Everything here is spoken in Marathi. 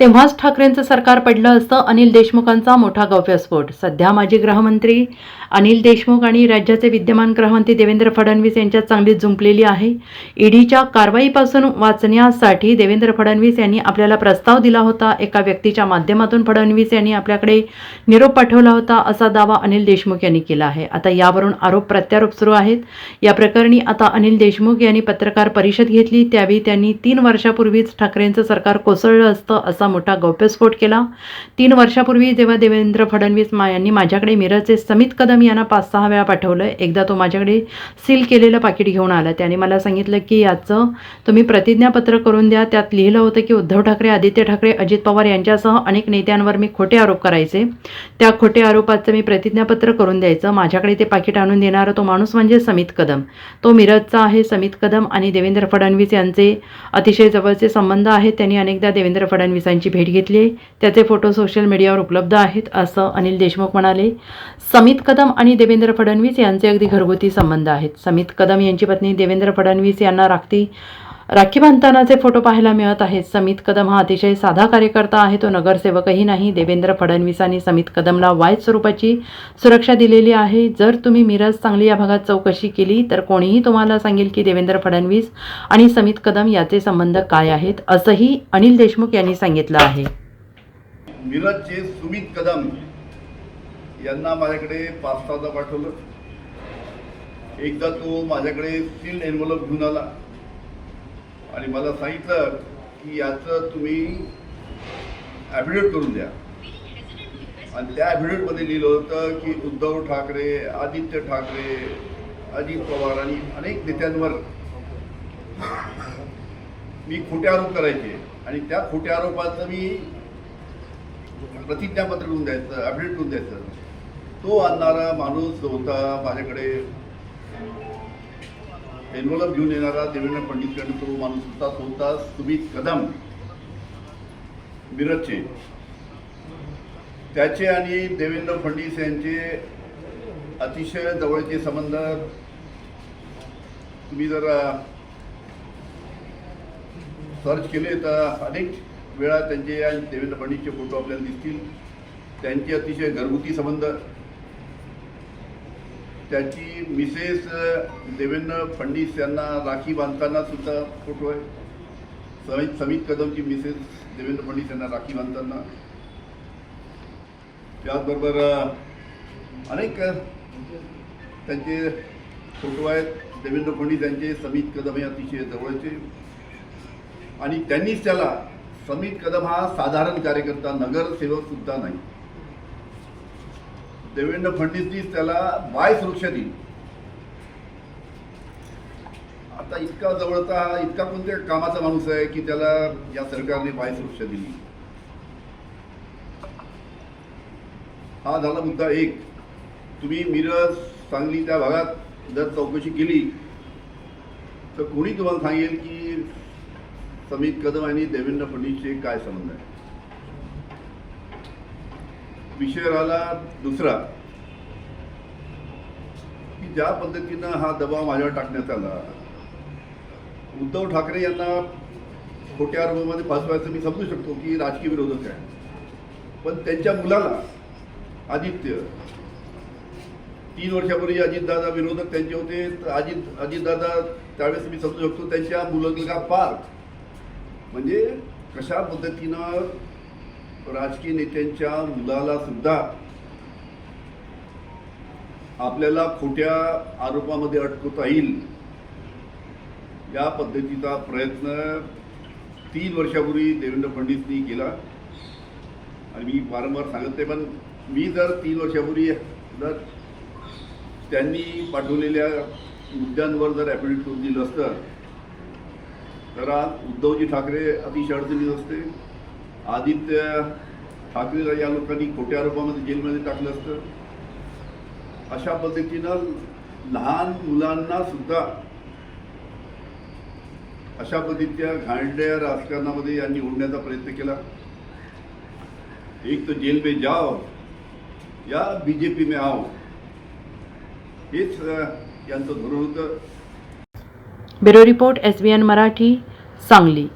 तेव्हाच ठाकरेंचं सरकार पडलं असतं अनिल देशमुखांचा मोठा गौप्यस्फोट सध्या माजी गृहमंत्री अनिल देशमुख आणि राज्याचे विद्यमान गृहमंत्री देवेंद्र फडणवीस यांच्यात चांगलीच जुंपलेली आहे. ईडीच्या कारवाईपासून वाचण्यासाठी देवेंद्र फडणवीस यांनी आपल्याला प्रस्ताव दिला होता. एका व्यक्तीच्या माध्यमातून फडणवीस यांनी आपल्याकडे निरोप पाठवला होता असा दावा अनिल देशमुख यांनी केला आहे. आता यावरून आरोप प्रत्यारोप सुरू आहेत. या प्रकरणी आता अनिल देशमुख यांनी पत्रकार परिषद घेतली. त्यावेळी त्यांनी तीन वर्षापूर्वीच ठाकरेंचं सरकार कोसळलं असतं असं मोठा गौप्यस्फोट केला. तीन वर्षापूर्वी जेव्हा देवेंद्र फडणवीस मा यांनी माझ्याकडे मिरजचे समित कदम यांना पाच सहा वेळा पाठवलं एकदा तो माझ्याकडे सील केलेलं पाकिट घेऊन आला. त्याने मला सांगितलं की याचं तुम्ही प्रतिज्ञापत्र करून द्या. त्यात लिहिलं होतं की उद्धव ठाकरे आदित्य ठाकरे अजित पवार यांच्यासह अनेक नेत्यांवर मी खोटे आरोप करायचे. त्या खोटे आरोपाचं मी प्रतिज्ञापत्र करून द्यायचं. माझ्याकडे ते पाकिट आणून देणारा तो माणूस म्हणजे समित कदम. तो मिरजचा आहे समित कदम आणि देवेंद्र फडणवीस यांचे अतिशय जवळचे संबंध आहेत. त्यांनी अनेकदा देवेंद्र फडणवीस त्यांची भेट घेतली आहे. त्याचे फोटो सोशल मीडियावर उपलब्ध आहेत असं अनिल देशमुख म्हणाले. समित कदम आणि देवेंद्र फडणवीस यांचे अगदी घरगुती संबंध आहेत. समित कदम यांची पत्नी देवेंद्र फडणवीस यांना राखती राखी बांधतानाचे फोटो पाहायला मिळत आहेत. समित कदम हा अतिशय साधा कार्यकर्ता आहे. तो नगरसेवकही नाही. देवेंद्र फडणवीसांनी समित कदमला वाईट स्वरूपाची सुरक्षा दिलेली आहे. जर तुम्ही मिरज सांगली या भागात चौकशी केली तर कोणीही तुम्हाला सांगेल की देवेंद्र फडणवीस आणि समित कदम याचे संबंध काय आहेत असंही अनिल देशमुख यांनी सांगितलं आहे. मिरजचे सुमित कदम यांना माझ्याकडे पाच सहादा पाठवलं. एकदा तो माझ्याकडे सील एनवलप घेऊन आला. आणि मला सांगितलं की याचं तुम्ही ॲफिडेविट करून द्या. आणि त्या ॲफिडेविटमध्ये लिहिलं होतं की उद्धव ठाकरे आदित्य ठाकरे अजित पवार आणि अनेक नेत्यांवर मी खोटे आरोप करायचे. आणि त्या खोट्या आरोपाचं मी प्रतिज्ञापत्र लिहून द्यायचं ॲफिडेविट लिहून द्यायचं. तो आणणारा माणूस होता माझ्याकडे एनवलप घेऊन येणारा देवेंद्र पंडितकडे तो माणूस होता तो होता सुमित कदम. मिरजचे. त्याचे आणि देवेंद्र फडणवीस यांचे अतिशय जवळचे संबंध तुम्ही जर सर्च केले तर अनेक वेळा त्यांचे आणि देवेंद्र फडणवीसचे फोटो आपल्याला दिसतील. त्यांचे अतिशय घरगुती संबंध. त्याची मिसेस देवेंद्र फडणीस यांना राखी बांधताना सुद्धा फोटो आहे. समित समित कदमची मिसेस देवेंद्र फडणीस यांना राखी बांधताना. त्याचबरोबर अनेक त्यांचे फोटो आहेत. देवेंद्र फडणीस यांचे समित कदम हे अतिशय जवळचे. आणि त्यांनीच त्याला समित कदम हा साधारण कार्यकर्ता नगरसेवक सुद्धा नाही. देवेंद्र फडणवीस त्याला बाय सुरक्षा दिली. आता इतका जवळचा इतका कोणत्या कामाचा माणूस आहे की त्याला या सरकारने बाय सुरक्षा दिली? हा झाला मुद्दा एक. तुम्ही मिरज सांगली त्या भागात जर चौकशी केली तर कोणी तुम्हाला सांगेल की समित कदम आणि देवेंद्र फडणवीसचे काय संबंध आहे? विषय राहिला दुसरा. की ज्या पद्धतीनं हा दबाव माझ्यावर टाकण्यात आला उद्धव ठाकरे यांना खोट्या आरोपामध्ये फसवायचं मी समजू शकतो की राजकीय विरोधक आहे. पण त्यांच्या मुलाला आदित्य तीन वर्षापूर्वी अजितदादा विरोधक त्यांचे होते तर अजित अजितदादा त्यावेळेस मी समजू शकतो त्यांच्या मुलगा पार. म्हणजे कशा पद्धतीनं राजकीय नेत्यांच्या मुलाला सुद्धा आपल्याला खोट्या आरोपामध्ये अटकवता येईल या पद्धतीचा प्रयत्न तीन वर्षापूर्वी देवेंद्र फडणवीसनी केला. आणि मी वारंवार सांगते पण मी जर तीन वर्षापूर्वी जर त्यांनी पाठवलेल्या मुद्द्यांवर जर ॲफिडेविट करून दिलं असतं तर आज उद्धवजी ठाकरे अतिशय अडचणीत असते. आदित्य ठाकरेला या लोकांनी खोट्या आरोपामध्ये जेलमध्ये टाकलं असतं. अशा पद्धतीनं लहान मुलांना सुद्धा अशा पद्धतीच्या घाणड्या राजकारणामध्ये यांनी ओढण्याचा प्रयत्न केला. एक तर जेल में जाओ या बीजेपी में आओ. हेच यांचं धोरण होतं. Bureau report S B N Marathi Sangli.